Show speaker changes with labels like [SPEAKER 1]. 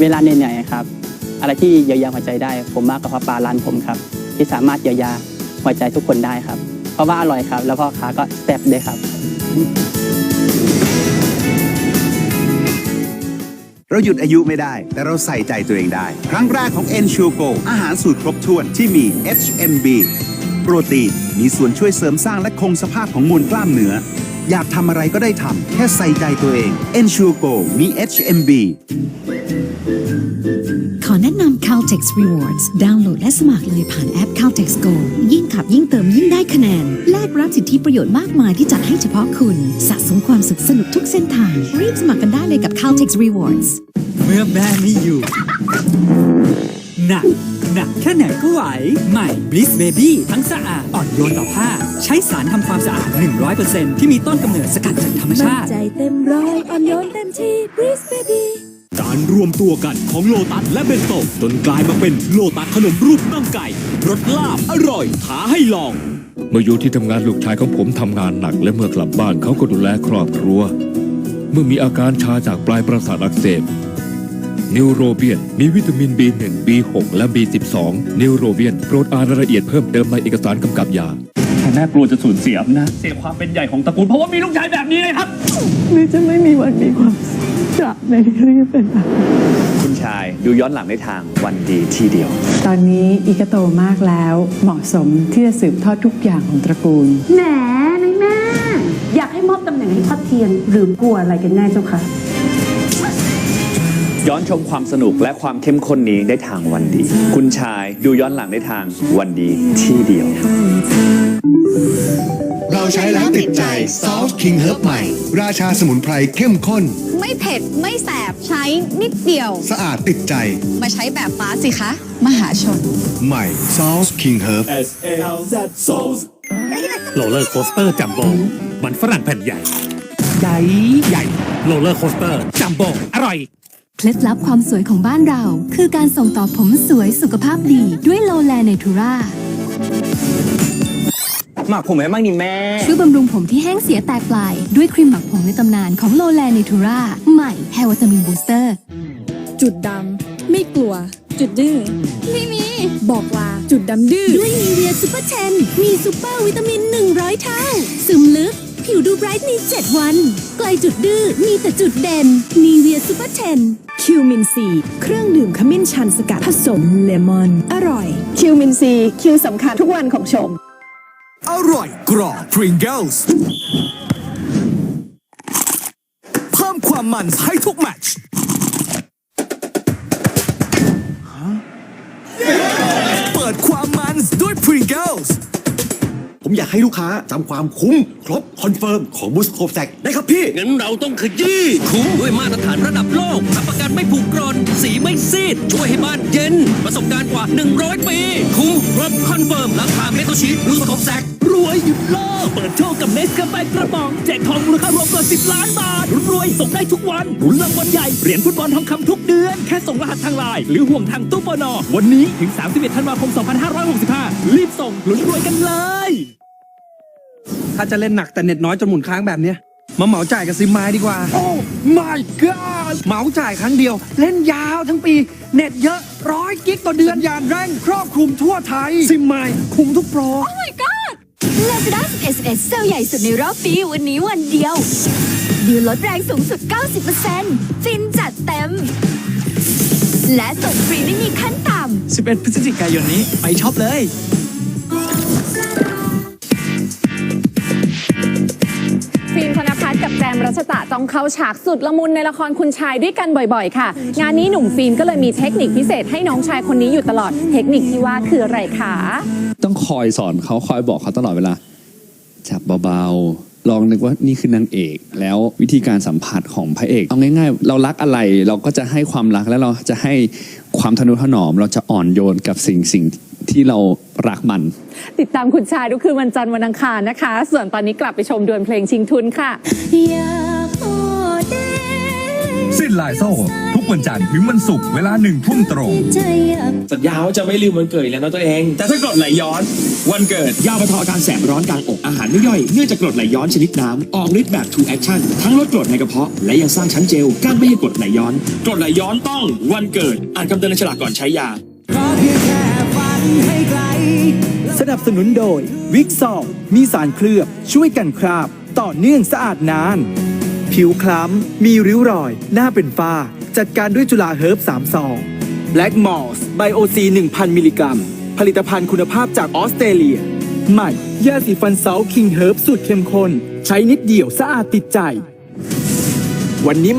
[SPEAKER 1] เวลาเหนื่อยๆครับ อะไรที่เยียวยาหัวใจได้ ผมมากกับพ่อปลาร้านผมครับ ที่สามารถเยียวยาหัวใจทุกคนได้ครับ เพราะว่าอร่อยครับ แล้วพ่อค้าก็แซ่บด้วยครับ
[SPEAKER 2] เราหยุดอายุไม่ได้ แต่เราใส่ใจตัวเองได้ ครั้งแรกของ e n s u r e Go อาหารสูตรครบถ้วนที่มี HMB โปรตีนมีส่วนช่วยเสริมสร้างและคงสภาพของมวลกล้ามเนื้ออยากทำอะไรก็ได้ทำแค่ใส่ใจตัวเอง e n s u r e Go มี HMB
[SPEAKER 3] Caltex Rewards ดาวน์โหลดและสมัครเลยผ่านแอป Caltex Go ยิ่งขับยิ่งเติมยิ่งได้คะแนน แลกรับสิทธิประโยชน์มากมายที่จัดให้เฉพาะคุณ สะสมความสุขสนุกทุกเส้นทาง รีบสมัครกันได้เลยกับ Caltex Rewards
[SPEAKER 4] เมื่อแม่ไม่อยู่ หนัก หนักแค่ไหนก็ไหว ใหม่ Bliss Baby ทั้งสะอาดอ่อนโยนต่อผ้า ใช้สารทำความสะอาด 100%ที่มีต้นกำเนิดสกัดจากธรรม
[SPEAKER 5] มั่น
[SPEAKER 4] ชาติ
[SPEAKER 5] ใจเต็มร้อยอ่อนโยนเต็มที่ Breeze Baby
[SPEAKER 6] การรวมตัวกันของโลตัสและเบนโตจนกลายมาเป็นโลตัสขนมรูปน่องไก่รสลาบอร่อยท้าให้ลอง
[SPEAKER 7] เมื่ออยู่ที่ทำงานลูกชายของผมทำงานหนัก และเมื่อกลับบ้านเขาก็ดูแลครอบครัว เมื่อมีอาการชาจากปลายประสาทอักเสบนิวโรเบียน มีวิตามิน B1 B6 และ B12 นิวโรเบียนโปรดอ่านรายละเอียดเพิ่มเติมในเอกสารกำกับยา
[SPEAKER 8] แต่แม่กลัวจะสูญเสียอำนาจเสียความเป็นใหญ่ของตระกูลเพราะว่ามีลูกชายแบบนี้เลยครับ
[SPEAKER 5] หรือจะไม่มีวันมีความสุข จะไม่รีบเป็นแบบ
[SPEAKER 8] คุณชายดูย้อนหลังได้ทางวันดีที่เดียว
[SPEAKER 9] ตอนนี้อีกโตมากแล้วเหมาะสมที่จะสืบทอดทุกอย่างของตระกูล
[SPEAKER 10] แหมนายแม่ อยากให้มอบตำแหน่งให้พ่อเทียน หรือกลัวอะไรกันแน่เจ้าคะ
[SPEAKER 8] ย้อนชมความสนุกและความเข้มข้นนี้ได้ทางวันดี คุณชายดูย้อนหลังได้ทางวันดีที่เดียว
[SPEAKER 11] เรา ใช้แล้วติดใจซอสคิงเฮิร์บใหม่ ราชาสมุนไพรเข้มข้น
[SPEAKER 12] ไม่เผ็ด ไม่แสบใช้นิดเดียว
[SPEAKER 11] สะอาดติดใจ
[SPEAKER 12] มาใช้แบบฟ้าสิคะ มหาชน
[SPEAKER 11] ใหม่ซอสคิงเฮิร์บ
[SPEAKER 6] โรลเลอร์โคสเตอร์จัมโบ้มันฝรั่งแผ่นใหญ่ ใหญ่ใหญ่โรลเลอร์โคสเตอร์จัมโบ้อร่อย
[SPEAKER 3] เคล็ดลับความสวยของบ้านเรา คือการส่งต่อผมสวยสุขภาพดีด้วยโลแลเนทูรา
[SPEAKER 4] หมักผมให้บ้างดิแม่
[SPEAKER 3] ช่วยบำรุงผมที่แห้งเสียแตกปลาย ด้วยครีมหมักผมในตำนานของโลแลเนทูราใหม่แฮร์วิตามินบูสเตอร์
[SPEAKER 5] จุดดำ ไม่กลัว จุดดื้อ
[SPEAKER 12] ไม่มี
[SPEAKER 5] บอกลาจุดดำดื้อ
[SPEAKER 3] ด้วยนีเวียซูเปอร์เทนมีซูเปอร์วิตามิน 100 เท่า ซึมลึก ผิวดูไบรท์ใน7วัน ไกลจุดดื้อ มีแต่จุดเด่นนีเวียซูเปอร์เทน
[SPEAKER 5] คิวมินซีเครื่องดื่มขมิ้นชันสกัดผสมเลมอน อร่อย คิวมินซีคิวสำคัญทุกวันของชม
[SPEAKER 6] อ ร่อยกรอบ Pringles เพิ่มความมันให้ทุกแมตช์เปิดความมันด้วย Pringles
[SPEAKER 11] ผมอยากให้ลูกค้าจำความคุ้ม ครบ คอนเฟิร์ม ของบูสโคปแซกได้ครับพี่
[SPEAKER 4] งั้นเราต้องขยี้คุ้มด้วยมาตรฐานระดับโลกรับประกันไม่ผูกกรอน สีไม่ซีด ช่วยให้บ้านเย็น ประสบการณ์กว่า 100 ปี คุ้มครบ คอนเฟิร์มราคาเมโตชีรู้สกอบแซก วยหยุดโลก เปิดโชคกับเนสกาแฟกระป๋อง แจกทองมูลค่ารวมกว่า 10 ล้านบาท รวยส่งได้ทุกวันหนุนรางวัลใหญ่ เหรียญฟุตบอลทองคำทุกเดือน แค่ส่งรหัสทางไลน์หรือห่วงทางตู้ปนวันนี้ถึง 31 ธันวาคม 2565 รีบส่งลุ้นรวยกันเลย
[SPEAKER 13] ถ้าจะเล่นหนักแต่เน็ตน้อยจนหมุนค้างแบบเนี้ยมาเหมาจ่ายกับซิมมายดีกว่า โอ้ my god เหมาจ่ายครั้งเดียว เล่นยาวทั้งปี เน็ตเยอะร้อยกิกต่อเดือนยานแรงครอบคลุมทั่วไทย ซิมมายคุมทุกโปร
[SPEAKER 3] Oh my god Lazada 11 11เซลลใหญ่สุดในรอบปีวันนี้วันเดียว ดีลลดแรงสูงสุด 90%ฟินจัดเต็ม และส่งฟรีไม่มีขั้นต่ำ
[SPEAKER 4] 11 พฤศจิกายนนี้ไปช็อปเลย
[SPEAKER 10] ชตะต้องเข้าฉากสุดละมุนในละครคุณชายด้วยกันบ่อยๆ ค่ะ งานนี้หนุ่มฟิล์มก็เลยมีเทคนิคพิเศษให้น้องชายคนนี้อยู่ตลอด เทคนิคที่ว่าคืออะไรคะ
[SPEAKER 8] ต้องคอยสอนเขาคอยบอกเขาตลอดเวลา จับเบาๆ ลองนึกว่านี่คือนางเอก แล้ววิธีการสัมผัสของพระเอก เอาง่ายๆ เรารักอะไรเราก็จะให้ความรักแล้วเราจะให้ ความทนุถนอมเราจะอ่อนโยนกับสิ่งสิ่งที่เรารักมัน
[SPEAKER 10] ติดตามคุณชายทุกคืนวันจันทร์วันอังคารนะคะ ส่วนตอนนี้กลับไปชมดวลเพลงชิงทุนค่ะ
[SPEAKER 3] อยากโอเด
[SPEAKER 6] สิ้นลายโซ่ทุก
[SPEAKER 14] วันจันทร์ถึงวันศุกร์เวลาหนึ่งทุ่มตรง
[SPEAKER 15] สัญญาว่าจะไม่ลืมวันเกิดอีกแล้วนะตัวเอง แต่ถ้ากรดไหลย้อน วันเกิดยาบรรเทาอาการแสบร้อนกลางอกอาหารไม่ย่อยเนื่องจากกรดไหลย้อนชนิดน้ำออกฤทธิ์แบบ2 action ทั้งลดกรดในกระเพาะและยังสร้างชั้นเจลกั้นไม่ให้กรดไหลย้อนกรดไหลย้อนต้องวันเกิดอ่านคำเตือนในฉลากก่อนใช้ยา
[SPEAKER 16] สนับสนุนโดยวิกซอลมีสารเคลือบช่วยกันคราบ ต่อเนื่องสะอาดนาน ผิวคล้ำ มีริ้วรอย หน้าเป็นฝ้า จัดการด้วยจุฬาเฮิร์บ3ซองแบล็กมอสไบโอซี1,000 มิลลิกรัม ผลิตภัณฑ์คุณภาพจากออสเตรเลีย ใหม่ยาสีฟันเซาคิงเฮิร์บสูตรเข้มข้น ใช้นิดเดียวสะอาดติดใจ วันนี้